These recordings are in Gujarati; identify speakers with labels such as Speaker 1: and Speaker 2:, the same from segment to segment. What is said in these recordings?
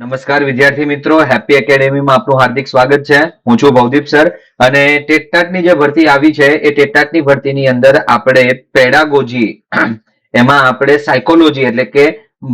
Speaker 1: નમસ્કાર વિદ્યાર્થી મિત્રો હેપી એકેડેમીમાં આપનું હાર્દિક સ્વાગત છે. હું છું ભવદીપ સર અને ટેટટાટની જે ભરતી આવી છે, એ ટેટટાટની ભરતીની અંદર આપણે પેડાગોજી, એમાં આપણે સાયકોલોજી એટલે કે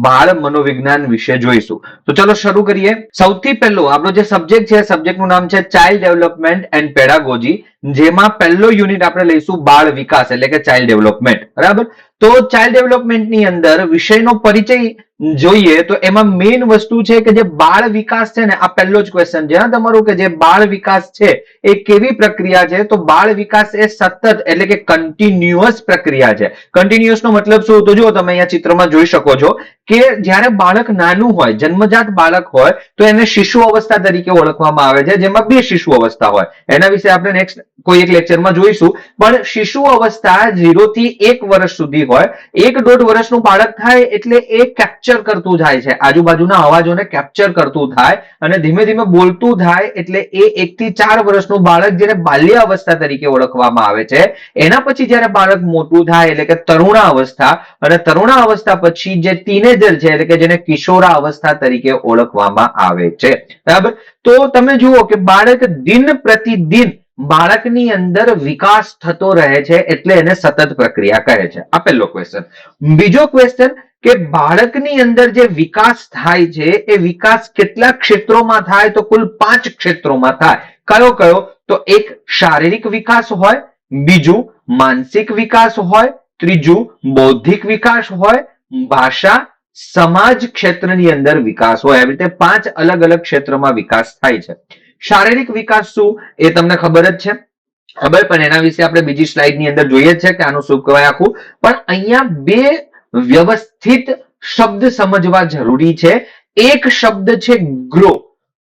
Speaker 1: બાળ મનોવિજ્ઞાન વિશે જોઈશું. તો ચલો શરૂ કરીએ. સૌથી પહેલો આપણો જે સબ્જેક્ટ છે સબ્જેક્ટનું નામ છે ચાઇલ્ડ ડેવલપમેન્ટ એન્ડ પેડાગોજી જેમાં પહેલો યુનિટ આપણે લઈશું બાળ વિકાસ એટલે કે ચાઇલ્ડ ડેવલપમેન્ટ બરાબર? તો ચાઇલ્ડ ડેવલપમેન્ટની અંદર વિષયનો પરિચય જોઈએ તો એમાં મેઇન વસ્તુ છે કે જે બાળ વિકાસ છે ને, આ પહેલો જ ક્વેશ્ચન છે તમારું કે જે બાળ વિકાસ છે, એ કેવી પ્રક્રિયા છે? તો બાળ વિકાસ એ સતત એટલે કે કન્ટિન્યુઅસ પ્રક્રિયા છે. કન્ટિન્યુઅસ નો મતલબ શું? તો જો તમે અહીંયા ચિત્રમાં જોઈ શકો છો કે જ્યારે બાળક નાનું હોય, જન્મજાત બાળક હોય, તો એને શિશુ અવસ્થા તરીકે ઓળખવામાં આવે છે, જેમાં બે શિશુ અવસ્થા હોય. એના વિશે આપણે નેક્સ્ટ કોઈ એક લેક્ચરમાં જોઈશું. પણ શિશુ અવસ્થા ઝીરો થી એક વર્ષ સુધી હોય, એક દોઢ વર્ષનું બાળક થાય એટલે એ કેપ્ચર કરતું થાય છે. આજુબાજુના અવાજોને કેપ્ચર કરતું થાય અને ધીમે ધીમે બોલતું થાય એટલે એ એક ચાર વર્ષનું બાળક જેને બાલ્ય તરીકે ઓળખવામાં આવે છે, એના પછી જ્યારે બાળક મોટું થાય એટલે કે તરુણા અને તરુણા પછી જે ટીનેજર છે એટલે કે જેને કિશોરા અવસ્થા તરીકે ઓળખવામાં આવે છે. બરાબર? તો તમે જુઓ કે બાળક દિન પ્રતિદિન બાળકની અંદર વિકાસ થતો રહે છે એટલે એને સતત પ્રક્રિયા કહે છે. આ ક્વેશ્ચન બીજો ક્વેશ્ચન કે બાળકની અંદર જે વિકાસ થાય છે, એ વિકાસ કેટલા ક્ષેત્રોમાં થાય તો કુલ પાંચ ક્ષેત્રોમાં થાય. કયો કયો? તો એક શારીરિક વિકાસ હોય, બીજું માનસિક વિકાસ હોય, ત્રીજું બૌદ્ધિક વિકાસ હોય, ભાષા, સમાજ ક્ષેત્રની અંદર વિકાસ હોય. આવી રીતે પાંચ અલગ અલગ ક્ષેત્રમાં વિકાસ થાય છે. શારીરિક વિકાસ શું? એ તમને ખબર જ છે. ખબર? પણ એના વિશે આપણે બીજી સ્લાઇડની અંદર જોઈએ છે કે આનું શું કહેવાય આખું. પણ અહીંયા બે વ્યવસ્થિત શબ્દ સમજવા જરૂરી છે. એક શબ્દ છે ગ્રો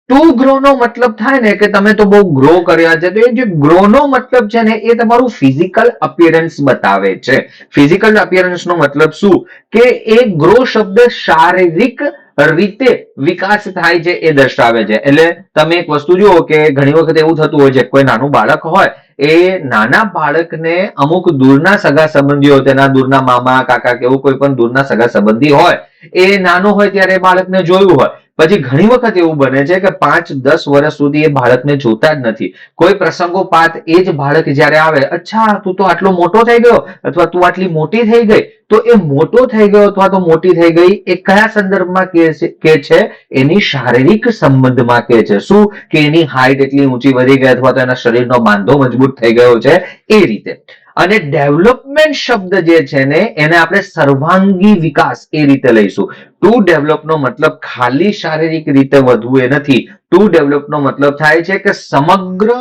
Speaker 1: ટુ ગ્રો નો મતલબ થાય ને કે તમે તો બહુ ગ્રો કર્યા છે, તો એ જે ગ્રો નો મતલબ છે ને, એ તમારું ફિઝિકલ અપિયરન્સ બતાવે છે. ફિઝિકલ અપિયરન્સ નો મતલબ શું? કે એ ગ્રો શબ્દ શારીરિક રીતે વિકાસ થાય છે, એ દર્શાવે છે. એટલે તમે એક વસ્તુ જુઓ કે ઘણી વખત એવું થતું હોય છે, કોઈ નાનું બાળક હોય એ નાના બાળકને અમુક દૂરના સગા સંબંધીઓ, તેના દૂરના મામા, કાકા કે એવું કોઈ પણ દૂરના સગા સંબંધી હોય, એ નાનો હોય ત્યારે બાળકને જોયું હોય. પછી ઘણી વખત એવું બને છે કે પાંચ, દસ વર્ષ સુધી એ બાળકને જોતા જ નથી. કોઈ પ્રસંગોપાત એ જ બાળક જ્યારે આવે, અચ્છા, તું તો આટલો મોટો થઈ ગયો, અથવા તું આટલી મોટી થઈ ગઈ. તો એ મોટો થઈ ગયો અથવા તો મોટી થઈ ગઈ એ કયા સંદર્ભમાં કે છે એની શારીરિક સંબંધમાં કે છે. શું? કે એની હાઈટ એટલી ઊંચી વધી ગઈ અથવા તો એના શરીરનો બાંધો મજબૂત થઈ ગયો છે? એ રીતે. અને ડેવલપમેન્ટ શબ્દ જે છે ને, એને આપણે સર્વાંગી વિકાસ એ રીતે લઈશું. ટુ ડેવલપ નો મતલબ ખાલી શારીરિક રીતે વધવું એ નથી. ટુ ડેવલપ નો મતલબ થાય છે કે સમગ્ર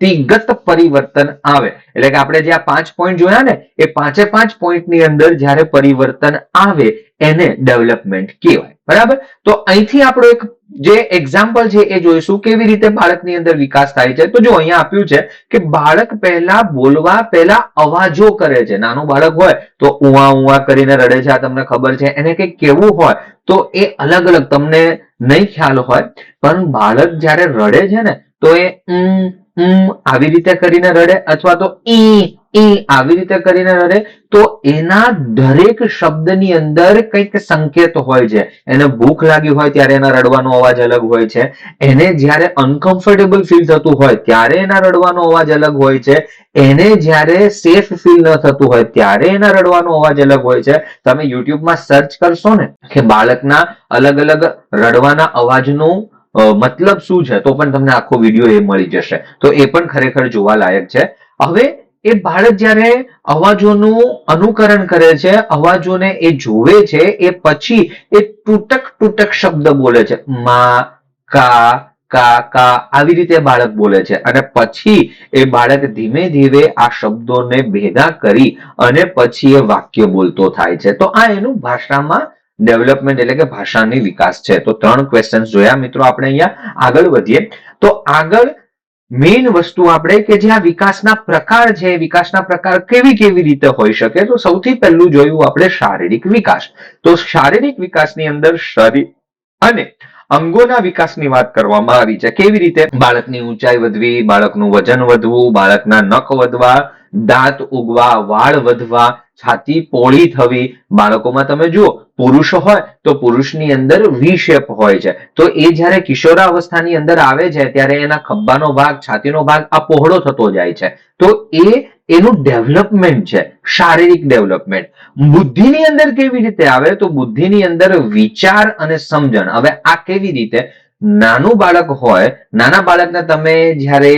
Speaker 1: વ્યક્તિગત પરિવર્તન આવે. એટલે કે આપણે જે આ પાંચ પોઈન્ટ જોયા ને, એ પાંચે પાંચ પોઈન્ટની અંદર જ્યારે પરિવર્તન આવે, એને ડેવલપમેન્ટ કહેવાય. બરાબર? તો અહીંથી આપણો એક જે એક્ઝામ્પલ છે એ જોઈશું, કેવી રીતે બાળકની અંદર વિકાસ થાય છે. તો જો અહીંયા આપ્યું છે કે બાળક પહેલા બોલવા, પહેલા અવાજો કરે છે. નાનું બાળક હોય તો ઉવા ઉવા કરીને રડે છે, આ તમને ખબર છે. એને કંઈક કેવું હોય તો એ અલગ અલગ, તમને નહીં ખ્યાલ હોય, પણ બાળક જ્યારે રડે છે ને, તો એ આવી રીતે કરીને રડે અથવા તો ઈ આવી રીતે કરીને રડે, તો એના દરેક શબ્દની અંદર કંઈક સંકેત હોય છે. એને ભૂખ લાગી હોય ત્યારે એના રડવાનો અવાજ અલગ હોય છે. એને જ્યારે અનકમ્ફર્ટેબલ ફીલ થતું હોય ત્યારે એના રડવાનો અવાજ અલગ હોય છે. એને જ્યારે સેફ ફીલ ન થતું હોય ત્યારે એના રડવાનો અવાજ અલગ હોય છે. તમે યુટ્યુબમાં સર્ચ કરશો ને કે બાળકના અલગ અલગ રડવાના અવાજનું મતલબ શું છે? તો પણ તમને આખો વીડિયો એ મળી જશે. તો એ પણ ખરેખર જોવા લાયક છે. હવે એ બાળક જ્યારે અવાજોનું અનુકરણ કરે છે, અવાજોને એ જોવે છે, એ પછી એ તૂટક તૂટક શબ્દ બોલે છે. મા, કા કા કા આવી રીતે બાળક બોલે છે. અને પછી એ બાળક ધીમે ધીમે આ શબ્દોને ભેગા કરી અને પછી એ વાક્ય બોલતો થાય છે. તો આ એનું ભાષામાં ડેવલપમેન્ટ એટલે કે ભાષાની વિકાસ છે. તો ત્રણ ક્વેશ્ચન જોયા મિત્રો આપણે અહીંયા. આગળ વધીએ. તો આગળ મેઇન વસ્તુ આપણે કે જે આ વિકાસના પ્રકાર છે, વિકાસના પ્રકાર કેવી કેવી રીતે હોઈ શકે? તો સૌથી પહેલું જોયું આપણે શારીરિક વિકાસ. તો શારીરિક વિકાસની અંદર શરીર અને અંગોના વિકાસની વાત કરવામાં આવી છે. કેવી રીતે? બાળકની ઊંચાઈ વધવી, બાળકનું વજન વધવું, બાળકના નખ વધવા, દાંત ઉગવા, વાળ વધવા છાતી પોળી થવી. બાળકોમાં તમે જુઓ, પુરુષ હોય તો પુરુષની અંદર વી શેપ હોય છે. તો એ જ્યારે કિશોરાવસ્થાની અંદર આવે છે, ત્યારે એના ખંભાનો ભાગ, છાતીનો ભાગ આ પહોળો થતો જાય છે. તો એ એનું ડેવલપમેન્ટ છે, શારીરિક ડેવલપમેન્ટ બુદ્ધિની અંદર કેવી રીતે આવે? તો બુદ્ધિની અંદર વિચાર અને સમજણ. હવે આ કેવી રીતે? નાનું બાળક હોય, નાના બાળકને તમે જ્યારે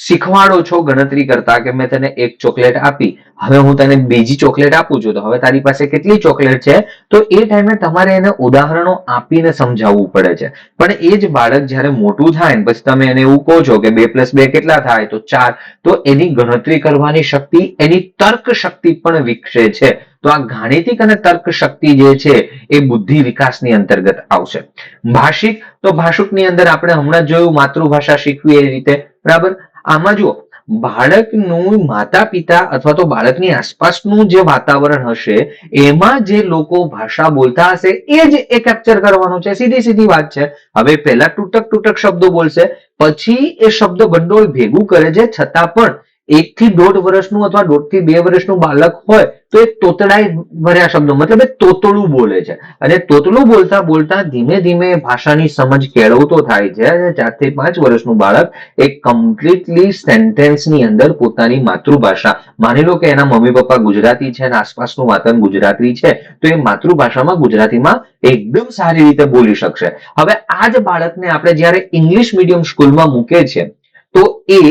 Speaker 1: શીખવાડો છો ગણતરી કરતા કે મેં તને એક ચોકલેટ આપી, હવે હું તને બીજી ચોકલેટ આપું છું. તો હવે તારી પાસે કેટલી ચોકલેટ છે? તો એ ટાઈમે તમારે એને ઉદાહરણો આપીને સમજાવવું પડે છે. પણ એ જ બાળક જ્યારે મોટું થાય ને, પછી તમે એને એવું કહો છો કે બે પ્લસ બે કેટલા થાય? તો ચાર. તો એની ગણતરી કરવાની શક્તિ, એની તર્ક શક્તિ પણ વિકસે છે. તો આ ગાણિતિક અને તર્ક શક્તિ જે છે, એ બુદ્ધિ વિકાસની અંતર્ગત આવશે. ભાષિક, તો ભાષુકની અંદર આપણે હમણાં જોયું, માતૃભાષા શીખવી એ રીતે. બરાબર? આમાં જુઓ, બાળકનું માતા પિતા અથવા તો બાળકની આસપાસનું જે વાતાવરણ હશે, એમાં જે લોકો ભાષા બોલતા હશે, એ જ એ કેપ્ચર કરવાનું છે, સીધી સીધી વાત છે. હવે પહેલા તૂટક તૂટક શબ્દો બોલશે, પછી એ શબ્દ ભંડોળ ભેગું કરે છે, છતાં પણ એક થી દોઢ વર્ષનું અથવા દોઢથી બે વર્ષનું બાળક હોય તો એ તોતડાઈ ભર્યા શબ્દો, મતલબ એ તોતડું બોલે છે. અને તોતડું બોલતા બોલતા ધીમે ધીમે ભાષાની સમજ કેળવતો થાય છે અને ચારથી પાંચ વર્ષનું બાળક એ કમ્પ્લીટલી સેન્ટેન્સની અંદર પોતાની માતૃભાષા, માની લો કે એના મમ્મી પપ્પા ગુજરાતી છે અને આસપાસનું વાતાવરણ ગુજરાતી છે, તો એ માતૃભાષામાં ગુજરાતીમાં એકદમ સારી રીતે બોલી શકશે. હવે આ જ બાળકને આપણે જ્યારે ઇંગ્લિશ મીડિયમ સ્કૂલમાં મૂકે છે તો એ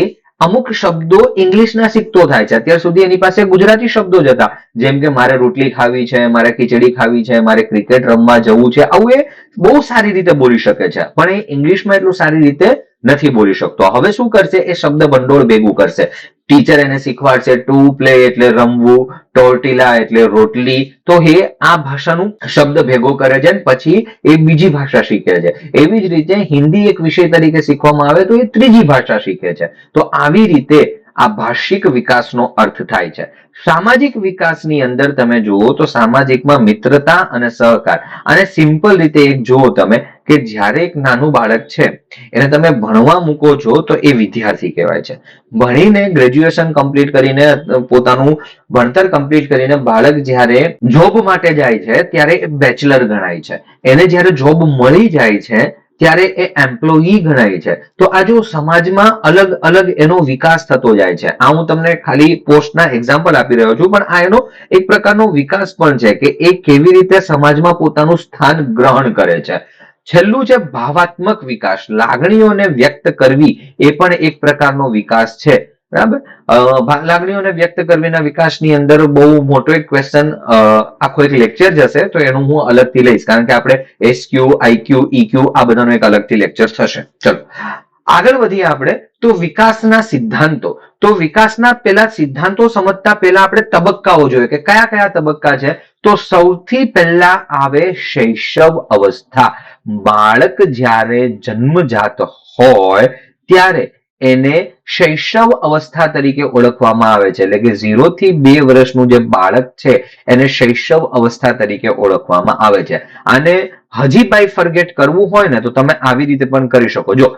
Speaker 1: અમુક શબ્દો ઇંગ્લિશના શીખતો થાય છે. અત્યાર સુધી એની પાસે ગુજરાતી શબ્દો જ હતા. જેમ કે મારે રોટલી ખાવી છે, મારે ખીચડી ખાવી છે, મારે ક્રિકેટ રમવા જવું છે. આવું એ બહુ સારી રીતે બોલી શકે છે. પણ એ ઇંગ્લિશમાં એટલું સારી રીતે નથી બોલી શકતો. હવે શું કરશે? એ શબ્દ ભંડોળ ભેગું કરશે. ટીચર એને શીખવાડશે, ટુ પ્લે એટલે રમવું, ટોર્ટિલા એટલે રોટલી. તો એ આ ભાષાનું શબ્દ ભેગો કરે છે પછી એ બીજી ભાષા શીખે છે. એવી જ રીતે હિન્દી એક વિષય તરીકે શીખવામાં આવે તો એ ત્રીજી ભાષા શીખે છે. તો આવી રીતે આ ભાષિક વિકાસનો અર્થ થાય છે. સામાજિક વિકાસની અંદર તમે જુઓ તો સામાજિકમાં મિત્રતા અને સહકાર. અને સિમ્પલ રીતે એક જુઓ તમે કે જ્યારે એક નાનું બાળક છે, એને તમે ભણવા મૂકો છો તો એ વિદ્યાર્થી કહેવાય છે. ભણીને ગ્રેજ્યુએશન કમ્પ્લીટ કરીને, પોતાનું ભણતર કમ્પ્લીટ કરીને બાળક જ્યારે જોબ માટે જાય છે, ત્યારે બેચલર ગણાય છે. એને જ્યારે જોબ મળી જાય છે ત્યારે એ એમ્પ્લોયી ગણાય છે. તો આ જો સમાજમાં અલગ અલગ એનો વિકાસ થતો જાય છે. આ હું તમને ખાલી પોસ્ટના એક્ઝામ્પલ આપી રહ્યો છું, પણ આ એનો એક પ્રકારનો વિકાસ પણ છે કે એ કેવી રીતે સમાજમાં પોતાનું સ્થાન ગ્રહણ કરે છે. છેલ્લું છે ભાવાત્મક વિકાસ. લાગણીઓને વ્યક્ત કરવી એ પણ એક પ્રકારનો વિકાસ છે. બરાબર? લાગણીઓને વ્યક્ત કરવીના વિકાસની અંદર બહુ મોટો એક ક્વેશ્ચન આખો એક લેક્ચર જશે તો એનું હું અલગથી લઈશ. કારણ કે આપણે એસક્યુ આઈક્યુ ઈક્યુ આ બધાનો એક અલગથી લેક્ચર થશે. ચલો. આગળ વધીએ આપણે. તો વિકાસના સિદ્ધાંતો. તો વિકાસના પેલા સિદ્ધાંતો સમજતા પહેલા આપણે તબક્કાઓ જોઈએ કે કયા કયા તબક્કા છે? તો સૌથી પહેલા આવે શૈશવ અવસ્થા. બાળક જ્યારે જન્મજાત હોય, ત્યારે એને શૈશવ અવસ્થા તરીકે ઓળખવામાં આવે છે. એટલે કે ઝીરો થી બે વર્ષનું જે બાળક છે, એને શૈશવ અવસ્થા તરીકે ઓળખવામાં આવે છે. અને હજી બાય ફર્ગેટ કરવું હોય ને, તો તમે આવી રીતે પણ કરી શકો. જો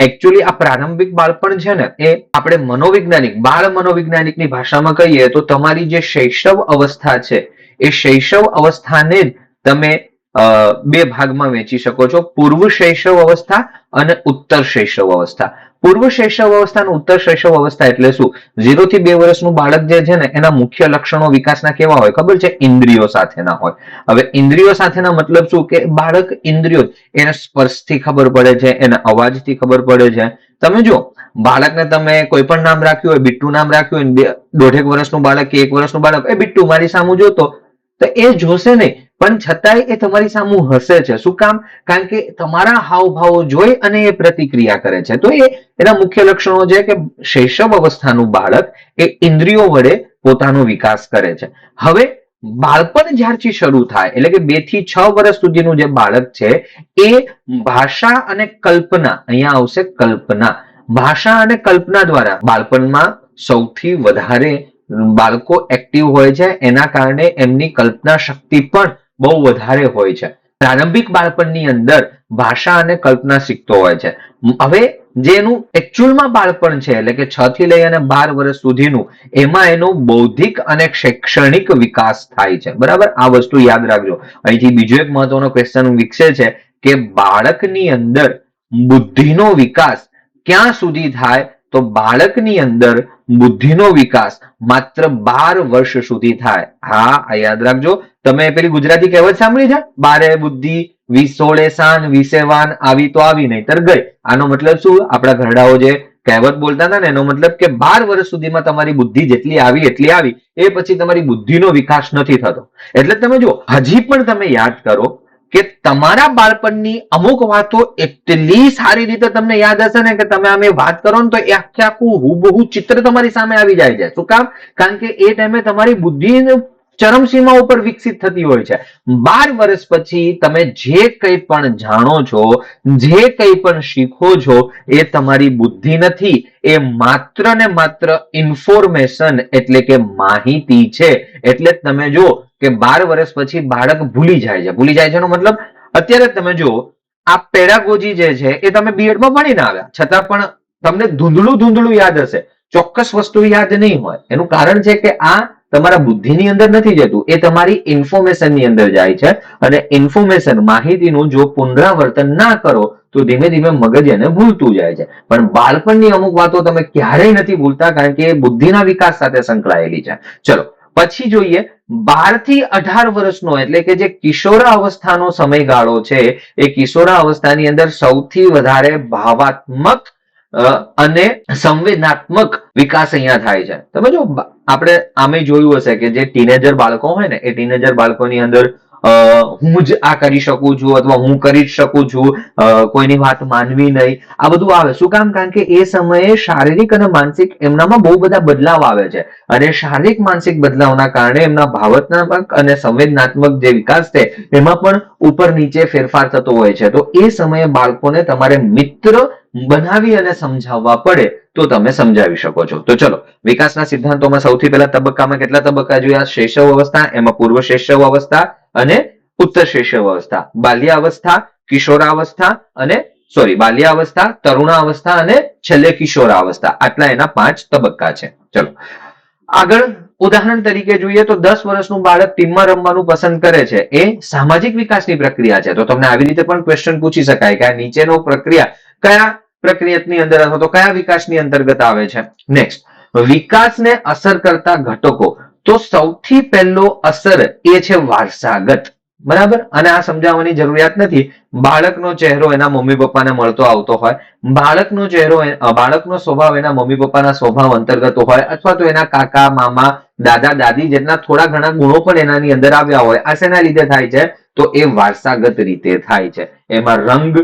Speaker 1: એકચ્યુઅલી આ પ્રારંભિક બાળપણ છે ને, એ આપણે મનોવૈજ્ઞાનિક, બાળ મનોવૈજ્ઞાનિકની ભાષામાં કહીએ તો તમારી જે શૈશવ અવસ્થા છે, એ શૈશવ અવસ્થાને જ તમે બે ભાગમાં વેચી શકો છો. પૂર્વ શૈશવ અવસ્થા અને ઉત્તર શૈશવ અવસ્થા. પૂર્વ શૈશવ અવસ્થા અને ઉત્તર શૈશવ અવસ્થા એટલે શું? ઝીરો થી બે વર્ષનું બાળક જે છે ને, એના મુખ્ય લક્ષણો વિકાસના કેવા હોય? ખબર છે? ઇન્દ્રિયો સાથેના હોય. હવે ઇન્દ્રિયો સાથેના મતલબ શું? કે બાળક ઇન્દ્રિયો, એને સ્પર્શથી ખબર પડે છે, એને અવાજથી ખબર પડે છે. તમે જો બાળકને તમે કોઈ પણ નામ રાખ્યું હોય, બિટ્ટુ નામ રાખ્યું હોય દોઢેક વર્ષનું બાળક કે એક વર્ષનું બાળક, એ બિટ્ટુ મારી સામું જોતો, તો એ જોશે નહીં. પણ છતાંય એ તમારી સામે હસે છે. શું કામ? કારણ કે તમારા હાવભાવો જોઈ અને એ પ્રતિક્રિયા કરે છે. તો એ એના મુખ્ય લક્ષણો છે કે શૈશવ અવસ્થાનું બાળક એ ઇન્દ્રિયો વડે પોતાનો વિકાસ કરે છે. હવે બાળપણ જ્યારથી શરૂ થાય, એટલે કે બેથી છ વર્ષ સુધીનું જે બાળક છે, એ ભાષા અને કલ્પના, અહીંયા આવશે કલ્પના. ભાષા અને કલ્પના દ્વારા બાળપણમાં સૌથી વધારે બાળકો એક્ટિવ હોય છે. એના કારણે એમની કલ્પના શક્તિ પણ બહુ વધારે હોય છે. પ્રારંભિક બાળપણની અંદર ભાષા અને કલ્પના શીખતો હોય છે. હવે જે એનું એકચ્યુઅલમાં બાળપણ છે, એટલે કે છ થી લઈ અને બાર વર્ષ સુધીનું, એમાં એનો બૌદ્ધિક અને શૈક્ષણિક વિકાસ થાય છે. બરાબર? આ વસ્તુ યાદ રાખજો. અહીંથી બીજો એક મહત્વનો ક્વેશ્ચન વિકસે છે કે બાળકની અંદર બુદ્ધિનો વિકાસ ક્યાં સુધી થાય? તો બાળકની અંદર બુદ્ધિનો વિકાસ માત્ર બાર વર્ષ સુધી થાય. હા, આ યાદ રાખજો. તમે પેલી ગુજરાતી કહેવત સાંભળી છે? બારે બુદ્ધિ, વીસ સોળે સાન, વીસે આવી તો આવી, નહીતર ગઈ. આનો મતલબ શું? આપણા ઘરડાઓ જે કહેવત બોલતા હતા ને, એનો મતલબ કે બાર વર્ષ સુધીમાં તમારી બુદ્ધિ જેટલી આવી, એટલી આવી. એ પછી તમારી બુદ્ધિનો વિકાસ નથી થતો. એટલે તમે જો હજી પણ તમે યાદ કરો કે તમારા બાળપણની અમુક વાતો એટલી સારી રીતે તમને યાદ હશે ને કે તમે અમે વાત કરો ને તો એ આખે આખું હુબહુ ચિત્ર તમારી સામે આવી જાય છે. શું કામ? કારણ કે એ ટાઈમે તમારી બુદ્ધિ ચરમસીમા ઉપર વિકસિત થતી હોય છે. બાર વર્ષ પછી તમે જે કંઈ પણ જાણો છો, જે કંઈ પણ શીખો છો, એ તમારી બુદ્ધિ નથી. એ માત્ર ને માત્ર ઇન્ફોર્મેશન એટલે કે માહિતી છે. એટલે તમે જો કે બાર વર્ષ પછી બાળક ભૂલી જાય છે. ભૂલી જાય છે મતલબ અત્યારે તમે જુઓ, આ પેડાગોજી જે છે એ તમે બીએડમાં ભણીને આવ્યા. છતાં પણ તમને ધૂંધળું ધૂંધળું યાદ હશે. ચોક્કસ વસ્તુ યાદ નહીં હોય. એનું કારણ છે કે આ તમારા બુદ્ધિની અંદર નથી જતું. એ તમારી ઇન્ફોર્મેશનની અંદર જાય છે અને ઇન્ફોર્મેશન માહિતીનું જો પુનરાવર્તન ના કરો, તો ધીમે ધીમે મગજ એને ભૂલતું જાય છે. પણ બાળપણની અમુક વાતો તમે ક્યારેય નથી ભૂલતા કારણ કે એ બુદ્ધિના વિકાસ સાથે સંકળાયેલી છે. ચલો, પછી જોઈએ બારથી અઢાર વર્ષનો, એટલે કે જે કિશોરા અવસ્થાનો સમયગાળો છે, એ કિશોરા અવસ્થાની અંદર સૌથી વધારે ભાવાત્મક અને સંવેદનાત્મક વિકાસ અહીંયા થાય છે. તમે જો આપણે આમે જોયું હશે કે જે ટીનેજર બાળકો હોય ને, એ ટીનેજર બાળકોની અંદર હું જ આ કરી શકું છું અથવા હું કરી જ શકું છું. કોઈની વાત માનવી નહીં. આ બધું આવે. શું કામ? કારણ કે એ સમયે શારીરિક અને માનસિક એમનામાં બહુ બધા બદલાવ આવે છે. અને શારીરિક માનસિક બદલાવના કારણે એમના ભાવનાત્મક અને સંવેદનાત્મક જે વિકાસ છે, એમાં પણ ઉપર નીચે ફેરફાર થતો હોય છે. તો એ સમયે બાળકોને તમારે મિત્ર બનાવી અને સમજાવવા પડે તો તમે સમજાવી શકો છો. તો ચલો, વિકાસના સિદ્ધાંતોમાં સૌથી પહેલા તબક્કામાં કેટલા તબક્કા જોયા? શૈશવ અવસ્થા, એમાં પૂર્વ શૈશવ અવસ્થા અને ઉત્તર શૈશવ બાલ્યાવસ્થા, કિશોરાવસ્થા અને સોરી બાલ્યાવસ્થા, તરુણાવસ્થા અને છેલ્લે કિશોરાવસ્થા. આટલા એના પાંચ તબક્કા છે. ચલો. આગળ ઉદાહરણ તરીકે જોઈએ તો દસ વર્ષનું બાળક ટીમમાં રમવાનું પસંદ કરે છે. એ સામાજિક વિકાસની પ્રક્રિયા છે. તો તમને આવી રીતે પણ ક્વેશ્ચન પૂછી શકાય કે આ નીચેનો પ્રક્રિયા કયા પ્રક્રિયાની અંદર અથવા તો કયા વિકાસની અંતર્ગત આવે છે. નેક્સ્ટ વિકાસને અસર કરતા ઘટકો. તો સૌથી પહેલો અસર એ છે વારસાગત. બરાબર? અને આ સમજાવવાની જરૂરિયાત નથી. બાળકનો ચહેરો એના મમ્મી પપ્પાને મળતો આવતો હોય. બાળકનો ચહેરો બાળકનો સ્વભાવ એના મમ્મી પપ્પાના સ્વભાવ અંતર્ગત હોય અથવા તો એના કાકા, મામા, દાદા, દાદી જેટલા થોડા ઘણા ગુણો પણ એનાની અંદર આવ્યા હોય, આ શેના લીધે થાય છે? તો એ વારસાગત રીતે થાય છે. એમાં રંગ,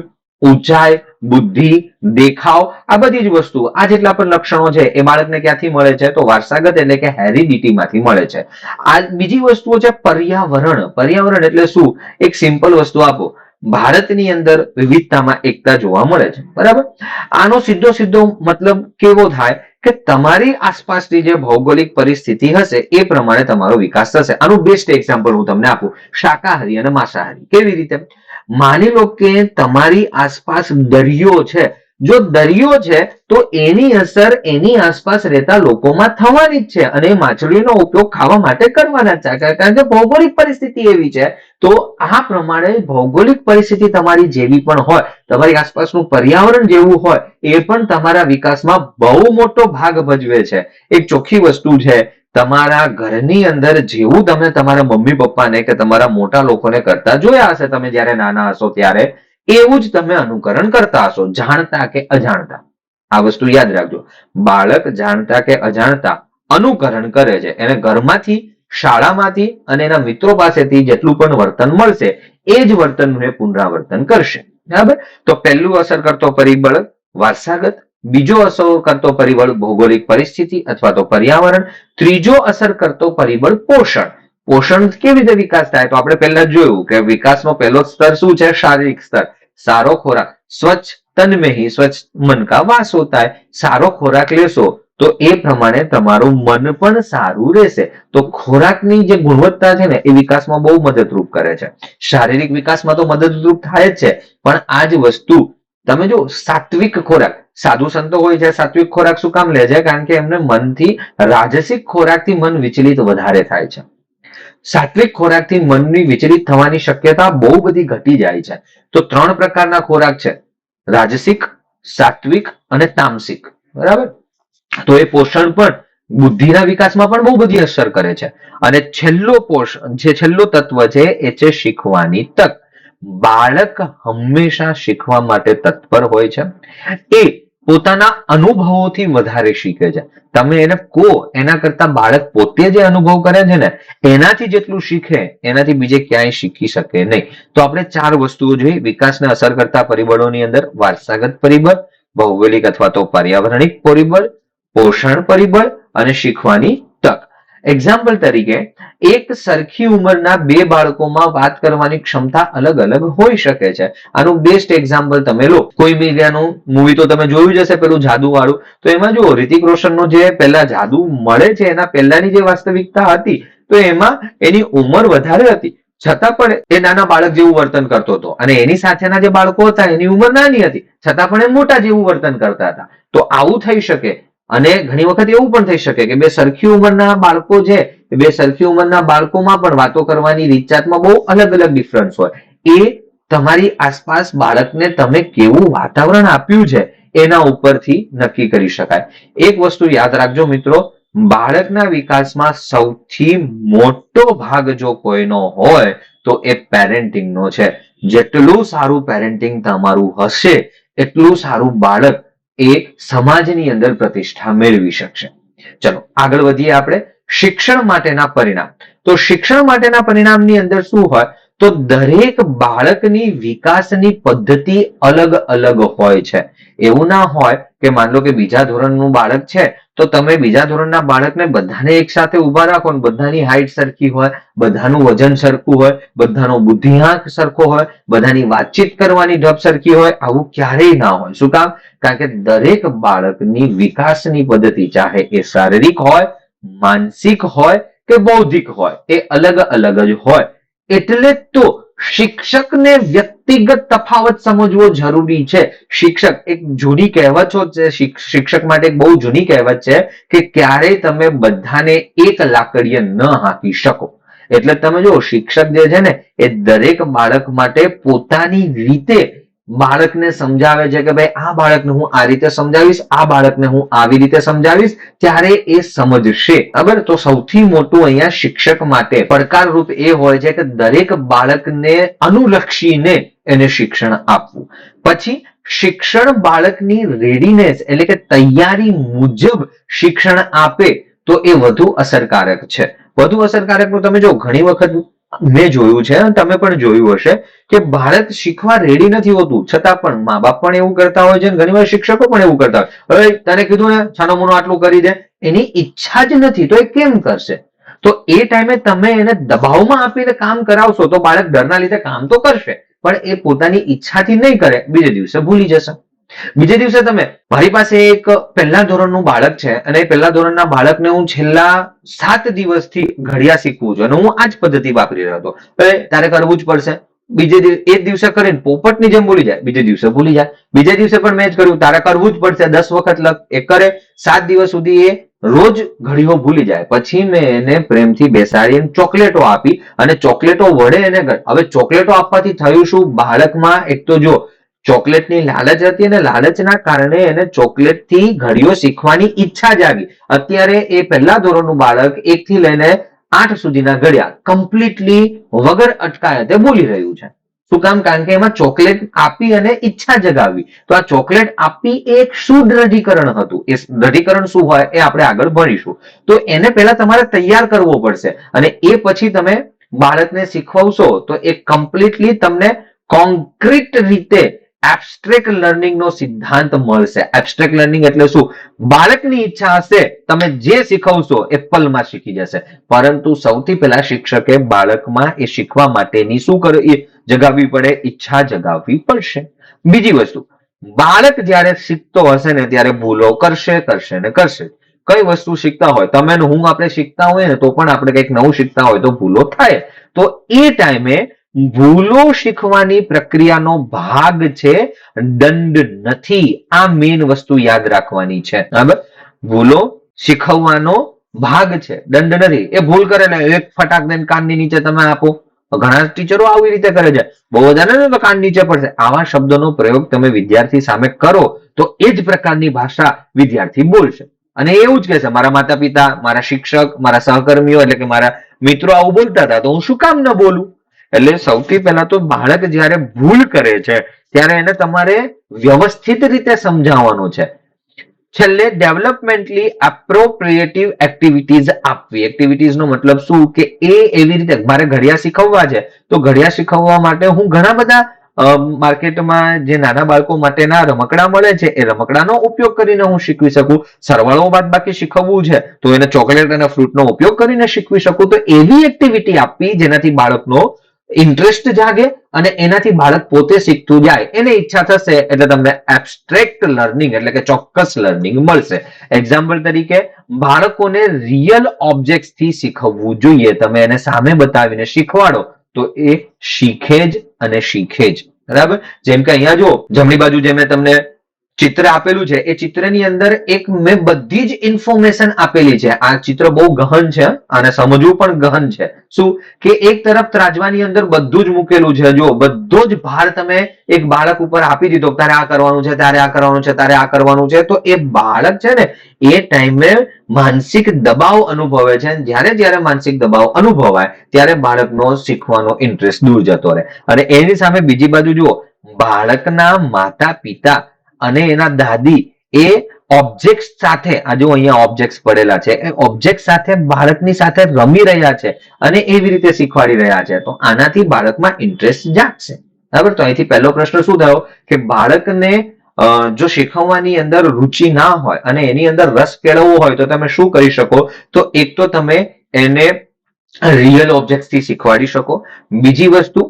Speaker 1: ઊંચાઈ બુદ્ધિ, દેખાવ, આ બધી જ વસ્તુ આ જેટલા પણ લક્ષણો છે, એ બાળકને ક્યાંથી મળે છે? તો વારસાગત એટલે કે હેરિડિટીમાંથી મળે છે. આ બીજી વસ્તુઓ છે પર્યાવરણ. પર્યાવરણ એટલે શું? એક સિમ્પલ વસ્તુ આપો. ભારતની અંદર વિવિધતામાં એકતા જોવા મળે છે. બરાબર? આનો સીધો સીધો મતલબ કેવો થાય? કે તમારી આસપાસની જે ભૌગોલિક પરિસ્થિતિ હશે, એ પ્રમાણે તમારો વિકાસ થશે. આનું બેસ્ટ એક્ઝામ્પલ હું તમને આપું. શાકાહારી અને માંસાહારી. કેવી રીતે? માની લો કે તમારી આસપાસ દરિયો છે. જો દરિયો છે, તો એની અસર એની આસપાસ રહેતા લોકોમાં થવાની જ છે અને માછલીનો ઉપયોગ ખાવા માટે કરવાના છે. કારણ કે ભૌગોલિક પરિસ્થિતિ એવી છે, તો આ પ્રમાણે ભૌગોલિક પરિસ્થિતિ તમારી જેવી પણ હોય, તમારી આસપાસનું પર્યાવરણ જેવું હોય, એ પણ તમારા વિકાસમાં બહુ મોટો ભાગ ભજવે છે. એક ચોખ્ખી વસ્તુ છે તમારા ઘરની અંદર જેવું તમે તમારા મમ્મી પપ્પાને કે તમારા મોટા લોકોને કરતા જોયા હશે, તમે જ્યારે નાના હશો ત્યારે, એવું જ તમે અનુકરણ કરતા હશો, જાણતા કે અજાણતા. આ વસ્તુ યાદ રાખજો. બાળક જાણતા કે અજાણતા અનુકરણ કરે છે. એને ઘરમાંથી, શાળામાંથી અને એના મિત્રો પાસેથી જેટલું પણ વર્તન મળશે, એ જ વર્તનનું પુનરાવર્તન કરશે. બરાબર? તો પહેલું અસર કરતો પરિબળ વારસાગત બીજો અસર કરતો પરિબળ ભૌગોલિક પરિસ્થિતિ અથવા તો પર્યાવરણ, ત્રીજો અસર કરતો પરિબળ પોષણ. પોષણ કેવી રીતે વિકાસ થાય? તો આપણે પહેલા જોયું કે વિકાસનો પહેલો સ્તર શું છે? શારીરિક સ્તર. સારો ખોરાક. સ્વચ્છ તનમેહી, સ્વચ્છ મન વાસ હોતા સારો ખોરાક લેશો તો એ પ્રમાણે તમારું મન પણ સારું રહેશે. તો ખોરાકની જે ગુણવત્તા છે ને એ વિકાસમાં બહુ મદદરૂપ કરે છે. શારીરિક વિકાસમાં તો મદદરૂપ થાય જ છે. પણ આ જ વસ્તુ, તમે જો સાત્વિક ખોરાક સાધુ સંતો હોય છે, સાત્વિક ખોરાક શું કામ લે છે? કારણ કે એમને મનથી, રાજસિક ખોરાકથી મન વિચલિત વધારે થાય છે. સાત્વિક ખોરાકથી મનની વિચલિત થવાની શક્યતા બહુ બધી ઘટી જાય છે. તો ત્રણ પ્રકારના ખોરાક છે. રાજસિક, સાત્વિક અને તામસિક. બરાબર? તો એ પોષણ પણ બુદ્ધિના વિકાસમાં પણ બહુ બધી અસર કરે છે. અને છેલ્લો પોષણ, જે છેલ્લો તત્વ છે, એ છે શીખવાની તક. બાળક હંમેશા શીખવા માટે તત્પર હોય છે. એ પોતાના અનુભવોથી વધારે શીખે છે. તમે એને કહો, એના કરતા બાળક પોતે જે અનુભવ કરે છે ને, એનાથી જેટલું શીખે, એનાથી બીજે ક્યાંય શીખી શકે નહીં. તો આપણે ચાર વસ્તુઓ જોઈ. વિકાસને અસર કરતા પરિબળોની અંદર વારસાગત પરિબળ, ભૌગોલિક અથવા તો પર્યાવરણિક પરિબળ, પોષણ પરિબળ અને શીખવાની એક્ઝામ્પલ તરીકે, એક સરખી ઉંમરના બે બાળકોમાં વાત કરવાની ક્ષમતા અલગ અલગ હોઈ શકે છે. આનું બેસ્ટ એક્ઝામ્પલ તમે લો. કોઈ મીડિયાનું મૂવી તો તમે જોયું જ હશે પેલું જાદુ વાળું તો એમાં જુઓ, રિતિક રોશનનો જે પહેલા જાદુ મળે છે, એના પહેલાની જે વાસ્તવિકતા હતી, તો એમાં એની ઉંમર વધારે હતી. છતાં પણ એ નાના બાળક જેવું વર્તન કરતો હતો. અને એની સાથેના જે બાળકો હતા, એની ઉંમર નાની હતી. છતાં પણ એ મોટા જેવું વર્તન કરતા હતા. તો આવું થઈ શકે. અને ઘણી વખત એવું પણ થઈ શકે કે બે સરખી ઉંમરના બાળકો છે બે સરખી ઉંમરના બાળકોમાં પણ વાતો કરવાની રીતચાતમાં બહુ અલગ અલગ ડિફરન્સ હોય. એ તમારી આસપાસ બાળકને તમે કેવું વાતાવરણ આપ્યું છે, એના ઉપરથી નક્કી કરી શકાય. એક વસ્તુ યાદ રાખજો મિત્રો, બાળકના વિકાસમાં સૌથી મોટો ભાગ જો કોઈનો હોય, તો એ પેરેન્ટિંગનો છે. જેટલું સારું પેરેન્ટિંગ તમારું હશે, એટલું સારું બાળક એ સમાજની અંદર પ્રતિષ્ઠા મેળવી શકશે. ચલો, આગળ વધીએ આપણે શિક્ષણ માટેના પરિણામ. તો શિક્ષણ માટેના પરિણામની અંદર શું હોય? તો દરેક બાળકની વિકાસની પદ્ધતિ અલગ અલગ હોય છે. એવું ના હોય કે માન લો કે બીજા ધોરણનું બાળક છે, તો તમે બીજા ધોરણના બાળકને બધાને એક સાથે ઊભા રાખો ને બધાની હાઈટ સરખી હોય, બધાનું વજન સરખું હોય, બધાનો બુદ્ધિઆંક સરખો હોય, બધાની વાતચીત કરવાની ઢબ સરખી હોય, આવું ક્યારેય ના હોય. શું કામ? કારણ કે દરેક બાળકની વિકાસની પદ્ધતિ ચાહે એ શારીરિક હોય, માનસિક હોય કે બૌદ્ધિક હોય, એ અલગ અલગ જ હોય. એટલે તો શિક્ષકને વ્યક્તિગત તફાવત સમજવો જરૂરી છે. શિક્ષક એક જૂની કહેવત છે શિક- શિક્ષક માટે બહુ જૂની કહેવત છે કે ક્યારેય તમે બધાને એક લાકડીએ ન હાંકી શકો. એટલે તમે જો શિક્ષક જે છે ને, એ દરેક બાળક માટે પોતાની રીતે બાળકને સમજાવે છે કે ભાઈ આ બાળકને હું આ રીતે સમજાવીશ, આ બાળકને હું આવી રીતે સમજાવીશ, ત્યારે એ સમજશે. બરાબર? તો સૌથી મોટું અહીંયા શિક્ષક માટે પડકારરૂપ એ હોય છે કે દરેક બાળકને અનુલક્ષીને એને શિક્ષણ આપવું. પછી શિક્ષણ બાળકની રેડીનેસ એટલે કે તૈયારી મુજબ શિક્ષણ આપે તો એ વધુ અસરકારક છે. વધુ અસરકારક તમે જો ઘણી વખત મેં જોયું છે, તમે પણ જોયું હશે કે ભારત શીખવા રેડી નથી હોતું. છતાં પણ મા બાપ પણ એવું કરતા હોય છે ઘણી વાર શિક્ષકો પણ એવું કરતા હોય. હવે તને કીધું ને છાનો મોનો આટલું કરી દે. એની ઈચ્છા જ નથી, તો એ કેમ કરશે? તો એ ટાઈમે તમે એને દબાવમાં આપીને કામ કરાવશો તો બાળક ડરના લીધે કામ તો કરશે, પણ એ પોતાની ઈચ્છાથી નહીં કરે. બીજે દિવસે ભૂલી જશે. બીજે દિવસે તમે, મારી પાસે એક પહેલા ધોરણનું બાળક છે અને એ પહેલા ધોરણના બાળકને હું છેલ્લા સાત દિવસથી ઘડિયા શીખવું છું અને હું આ જ પદ્ધતિ વાપરી રહ્યો હતો. તારે કરવું જ પડશે. બીજે દિવસે એક દિવસે કરીને પોપટની જેમ ભૂલી જાય, બીજે દિવસે ભૂલી જાય. બીજે દિવસે પણ મેં જ કર્યું, તારે કરવું જ પડશે. દસ વખત લખ એ કરે. સાત દિવસ સુધી એ રોજ ઘડીઓ ભૂલી જાય. પછી મેં એને પ્રેમથી બેસાડી ચોકલેટો આપી અને ચોકલેટો વડે એને હવે ચોકલેટો આપવાથી થયું શું? બાળકમાં એક તો જો ચોકલેટની લાલચ હતી અને લાલચના કારણે એને ચોકલેટથી ઘડીઓ શીખવાની ઈચ્છા જાગી. અત્યારે એ પહેલા ધોરણનું બાળક એકથી લઈને આઠ સુધીના ઘડિયા કમ્પ્લીટલી વગર અટકાયતે બોલી રહ્યું છે. શું કામ? કારણ કે એમાં ચોકલેટ આપી અને ઈચ્છા જગાવી તો આ ચોકલેટ આપી એક શું હતું. એ દ્રઢીકરણ શું હોય એ આપણે આગળ ભણીશું. તો એને પહેલા તમારે તૈયાર કરવો પડશે. અને એ પછી તમે બાળકને શીખવશો તો એ કમ્પ્લીટલી તમને કોન્ક્રીટ રીતે એબ્સ્ટ્રેક્ટ લર્નિંગ નો સિદ્ધાંત મળશે. એબ્સ્ટ્રેક્ટ લર્નિંગ એટલે શું? બાળકની ઈચ્છા હશે, તમે જે શીખવશો એ પલમાં શીખી જશે. પરંતુ સૌથી પહેલા શિક્ષકે બાળકમાં એ શીખવા માટેની શું કર, એ જગાવવી પડે? ઈચ્છા જગાવવી પડશે. બીજી વસ્તુ, બાળક જ્યારે શીખતો હશે ને ત્યારે ભૂલો કરશે કરશે ને કરશે. કઈ વસ્તુ શીખતા હોય? તમે હું આપણે શીખતા હોય ને તો પણ આપણે કંઈક નવું શીખતા હોય તો ભૂલો થાય. તો એ ટાઈમે ભૂલો શીખવાની પ્રક્રિયાનો ભાગ છે, દંડ નથી. આ મેઇન વસ્તુ યાદ રાખવાની છે. બરાબર? ભૂલો શીખવવાનો ભાગ છે, દંડ નથી. એ ભૂલ કરે ને એક ફટાક દઈને કાનની નીચે તમે આપો. ઘણા ટીચરો આવી રીતે કરે છે. બહુ વધારે ને તો કાન નીચે પડશે. આવા શબ્દોનો પ્રયોગ તમે વિદ્યાર્થી સામે કરો, તો એ જ પ્રકારની ભાષા વિદ્યાર્થી બોલશે. અને એવું જ કહેશે મારા માતા પિતા મારા શિક્ષક, મારા સહકર્મીઓ, એટલે કે મારા મિત્રો આવું બોલતા હતા, તો હું શું કામ ન બોલું? એટલે સૌથી પહેલા તો બાળક જ્યારે ભૂલ કરે છે, ત્યારે એને તમારે વ્યવસ્થિત રીતે સમજાવવાનું છે. છેલ્લે ડેવલપમેન્ટલી એપ્રોપ્રિએટિવ એક્ટિવિટીઝ આપવી. એક્ટિવિટીઝ નો મતલબ શું? કે એ એવી રીતે, મારે ઘડિયા શીખવવા છે, તો ઘડિયા શીખવવા માટે હું ઘણા બધા માર્કેટમાં જે નાના બાળકો માટેના રમકડા મળે છે, એ રમકડાનો ઉપયોગ કરીને હું શીખવી શકું. સરવાળો બાદ બાકી શીખવવું છે, તો એને ચોકલેટ અને ફ્રૂટનો ઉપયોગ કરીને શીખવી શકું. તો એવી એક્ટિવિટી આપવી જેનાથી બાળકનો ઇન્ટરેસ્ટ જાગે અને એનાથી બાળક પોતે શીખતું જાય. એને ઈચ્છા થશે એટલે તમને એબ્સ્ટ્રેક્ટ લર્નિંગ એટલે કે ચોક્કસ લર્નિંગ મળશે. એક્ઝામ્પલ તરીકે, બાળકોને રિયલ ઓબ્જેક્ટથી શીખવવું જોઈએ. તમે એને સામે બતાવીને શીખવાડો તો એ શીખે જ અને શીખે જ. બરાબર? જેમ કે અહીંયા જો જમણી બાજુ જે મેં તમને ચિત્ર આપેલું છે. એ ચિત્રની અંદર એક મેં બધી જ ઇન્ફોર્મેશન આપેલી છે. આ ચિત્ર બહુ ગહન છે અને સમજવું પણ ગહન છે. શું? કે એક તરફ ત્રાજવાની અંદર બધું જ મૂકેલું છે. જો બધો જ ભાર તમે એક બાળક ઉપર આપી દીધો. તારે આ કરવાનું છે, તારે આ કરવાનું છે, તારે આ કરવાનું છે. તો એ બાળક છે ને, એ ટાઈમે માનસિક દબાવ અનુભવે છે. જ્યારે જ્યારે માનસિક દબાવ અનુભવાય, ત્યારે બાળકનો શીખવાનો ઇન્ટરેસ્ટ દૂર જતો રહે. અને એની સામે બીજી બાજુ જુઓ, બાળકના માતા પિતા અને એના દાદી એ ઓબ્જેક્ટ સાથે, આ અહીંયા ઓબ્જેક્ટ પડેલા છે, એ ઓબ્જેક્ટ સાથે બાળકની સાથે રમી રહ્યા છે અને એવી રીતે શીખવાડી રહ્યા છે. તો આનાથી બાળકમાં ઇન્ટરેસ્ટ જાગશે. બરાબર? તો અહીંથી પહેલો પ્રશ્ન શું થયો? કે બાળકને જો શીખવવાની અંદર રુચિ ના હોય અને એની અંદર રસ કેળવવો હોય તો તમે શું કરી શકો? તો એક તો તમે એને રિયલ ઓબ્જેક્ટથી શીખવાડી શકો. બીજી વસ્તુ,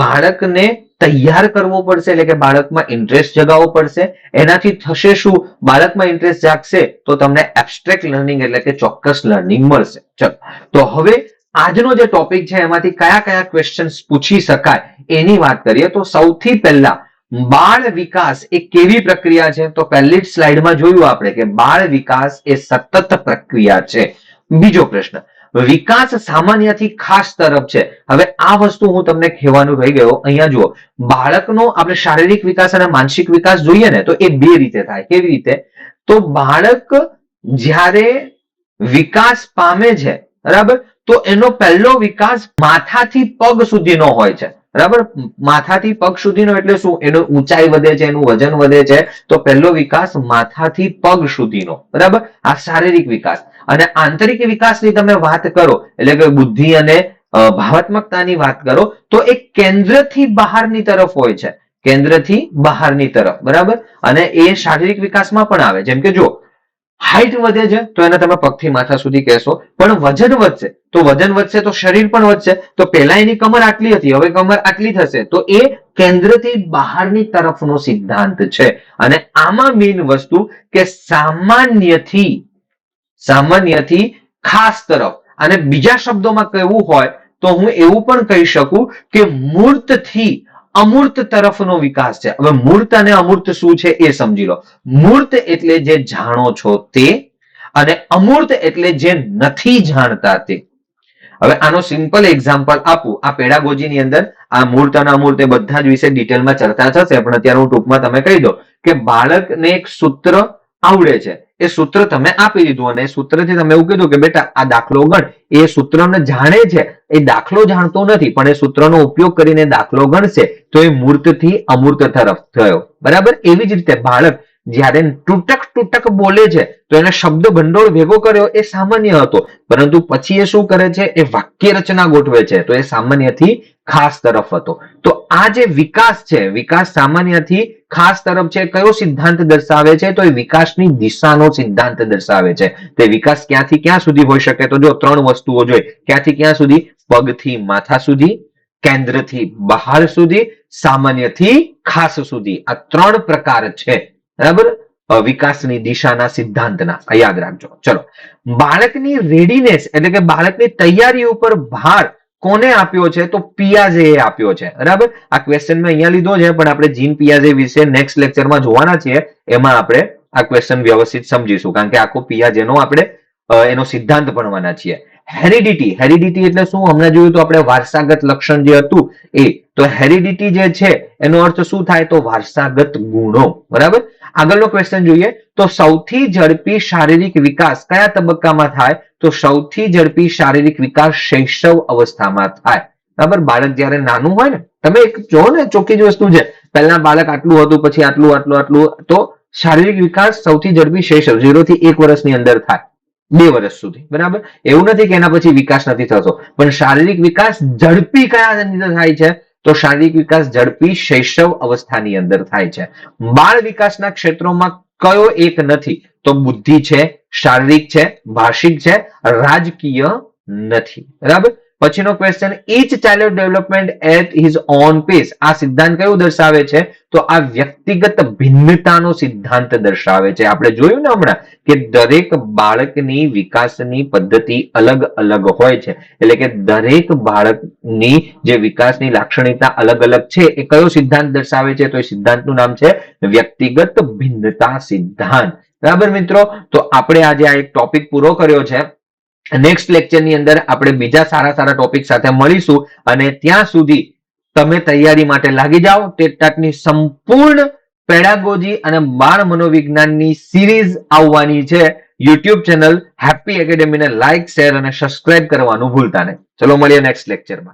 Speaker 1: બાળકને તૈયાર કરવો પડશે, એટલે કે બાળકમાં ઇન્ટરેસ્ટ જગાવવો પડશે. એનાથી થશે શું? બાળકમાં ઇન્ટરેસ્ટ જાગશે, તો તમને એબસ્ટ્રેક્ટ લર્નિંગ એટલે કે ચોક્કસ લર્નિંગ મળશે. ચલો. તો હવે આજનો જે ટોપિક છે, એમાંથી કયા કયા ક્વેશ્ચન્સ પૂછી શકાય એની વાત કરીએ. તો સૌથી પહેલા, બાળ વિકાસ એ કેવી પ્રક્રિયા છે? તો પહેલી જ સ્લાઇડમાં જોયું આપણે કે બાળ વિકાસ એ સતત પ્રક્રિયા છે. બીજો પ્રશ્ન વિકાસ સામાન્યથી ખાસ તરફ છે. હવે આ વસ્તુ હું તમને કહેવાનું રહી ગયો. અહીંયા જુઓ. બાળકનો આપણે શારીરિક વિકાસ અને માનસિક વિકાસ જોઈએ ને, તો એ બે રીતે થાય. કેવી રીતે? તો બાળક જ્યારે વિકાસ પામે છે, બરાબર? તો એનો પહેલો વિકાસ માથાથી પગ સુધીનો હોય છે. બરાબર? માથાથી પગ સુધીનો એટલે શું? એનું ઊંચાઈ વધે છે, એનું વજન વધે છે. તો પહેલો વિકાસ માથાથી પગ સુધીનો. બરાબર? આ શારીરિક વિકાસ. અને આંતરિક વિકાસની તમે વાત કરો, એટલે કે બુદ્ધિ અને ભાવાત્મકતાની વાત કરો, તો એ કેન્દ્રથી બહારની તરફ હોય છે. કેન્દ્રથી બહારની તરફ. બરાબર? અને એ શારીરિક વિકાસમાં પણ આવે. જેમ કે જો હાઈટ વધે છે, તો એને તમે પગથી માથા સુધી કહેશો. પણ વજન વધશે. તો વજન વધશે, તો શરીર પણ વધશે. તો પહેલા એની કમર આટલી હતી, હવે કમર આટલી થશે. તો એ કેન્દ્રથી બહારની તરફનો સિદ્ધાંત છે. અને આમાં મેઇન વસ્તુ કે સામાન્યથી સામાન્યથી ખાસ તરફ. અને બીજા શબ્દોમાં કહેવું હોય, તો હું એવું પણ કહી શકું કે મૂર્તથી અમૂર્ત તરફનો વિકાસ છે. હવે મૂર્ત અને અમૂર્ત શું છે એ સમજી લો. મૂર્ત એટલે જે જાણો છો તે અને અમૂર્ત એટલે જે નથી જાણતા તે. હવે આનો સિમ્પલ એક્ઝામ્પલ આપું. આ પેડાગોજીની અંદર આ મૂર્ત અને અમૂર્ત એ બધા જ વિશે ડિટેલમાં ચર્ચા થશે, પણ અત્યારે હું ટૂંકમાં તમે કહી દો કે બાળકને એક સૂત્ર આવડે છે. એ સૂત્ર તમે આપી દીધું અને એ સૂત્રથી તમે એવું કીધું કે બેટા આ દાખલો ગણ. એ સૂત્રને જાણે છે, એ દાખલો જાણતો નથી, પણ એ સૂત્રનો ઉપયોગ કરીને દાખલો ગણશે, તો એ મૂર્તથી અમૂર્ત તરફ થયો. બરાબર? એવી જ રીતે બાળક જ્યારે તૂટક તૂટક બોલે છે, તો એને શબ્દ ભંડોળ ભેગો કર્યો, એ સામાન્ય હતો. પરંતુ પછી એ શું કરે છે? એ વાક્ય રચના ગોઠવે છે, તો એ સામાન્યથી ખાસ તરફ હતો. તો આ જે વિકાસ છે, વિકાસ સામાન્યથી ખાસ તરફ છે, કયો સિદ્ધાંત દર્શાવે છે? તો એ વિકાસની દિશાનો સિદ્ધાંત દર્શાવે છે. તે વિકાસ ક્યાંથી ક્યાં સુધી હોઈ શકે? તો જો ત્રણ વસ્તુઓ જોઈએ, ક્યાંથી ક્યાં સુધી? પગથી માથા સુધી, કેન્દ્રથી બહાર સુધી, સામાન્યથી ખાસ સુધી. આ ત્રણ પ્રકાર છે. બરાબર? વિકાસની દિશાના સિદ્ધાંતના, આ યાદ રાખજો. ચલો. બાળકની રેડીનેસ એટલે કે બાળકની તૈયારી ઉપર ભાર કોને આપ્યો છે? તો પિયાઝે આપ્યો છે. બરાબર? આ ક્વેશ્ચન મેં અહીંયા લીધો છે, પણ આપણે જીન પિયાઝે વિશે નેક્સ્ટ લેક્ચરમાં જોવાના છીએ. એમાં આપણે આ ક્વેશ્ચન વ્યવસ્થિત સમજીશું, કારણ કે આખો પિયાઝેનો આપણે એનો સિદ્ધાંત ભણવાના છીએ. હેરિડિટી. હેરિડિટી એટલે શું? હમણાં જોયું તો આપણે વારસાગત લક્ષણ જે હતું એ, તો હેરિડિટી જે છે, એનો અર્થ શું થાય? તો વારસાગત ગુણો. બરાબર? આગળનો ક્વેશ્ચન જોઈએ. તો સૌથી ઝડપી શારીરિક વિકાસ કયા તબક્કામાં થાય? તો સૌથી ઝડપી શારીરિક વિકાસ શૈશવ અવસ્થામાં થાય. બરાબર? બાળક જ્યારે નાનું હોય ને, તમે એક જો ને, ચોખ્ખી જ વસ્તુ છે. પહેલા બાળક આટલું હતું, પછી આટલું આટલું આટલું. તો શારીરિક વિકાસ સૌથી ઝડપી શૈશવ ઝીરો થી એક વર્ષની અંદર થાય. બે વર્ષ સુધી, બરાબર? એવું નથી કે એના પછી વિકાસ નથી થતો, પણ શારીરિક વિકાસ ઝડપી કયા અંદર થાય છે? તો શારીરિક વિકાસ ઝડપી શૈશવ અવસ્થાની અંદર થાય છે. બાળ વિકાસના ક્ષેત્રોમાં કયો એક નથી, તો બુદ્ધિ છે, શારીરિક છે, ભાષિક છે, રાજકીય નથી, બરાબર? પછીનો question each child development at his own pace આ સિદ્ધાંત કયો દર્શાવે છે? તો આ વ્યક્તિગત ભિન્નતાનો સિદ્ધાંત દર્શાવે છે. આપણે જોયું ને હમણાં કે દરેક બાળકની વિકાસની પદ્ધતિ અલગ અલગ હોય છે. એટલે કે દરેક બાળકની જે વિકાસની લાક્ષણિકતા અલગ અલગ છે, એ કયો સિદ્ધાંત દર્શાવે છે? તો એ સિદ્ધાંતનું નામ છે વ્યક્તિગત ભિન્નતા સિદ્ધાંત. બરાબર મિત્રો? તો આપણે આજે આ એક ટોપિક પૂરો કર્યો છે. નેક્સ્ટ લેક્ચરની અંદર આપણે બીજા સારા સારા ટોપિક સાથે મળીશું અને ત્યાં સુધી તમે તૈયારી માટે લાગી જાઓ ટેટટાટની સંપૂર્ણ પેડાગોજી અને બાળ મનોવિજ્ઞાનની સિરીઝ આવવાની છે. યુટ્યુબ ચેનલ હેપી એકેડેમીને લાઇક શેર અને સબસ્ક્રાઇબ કરવાનું ભૂલતા નહીં. ચલો મળીએ નેક્સ્ટ લેક્ચરમાં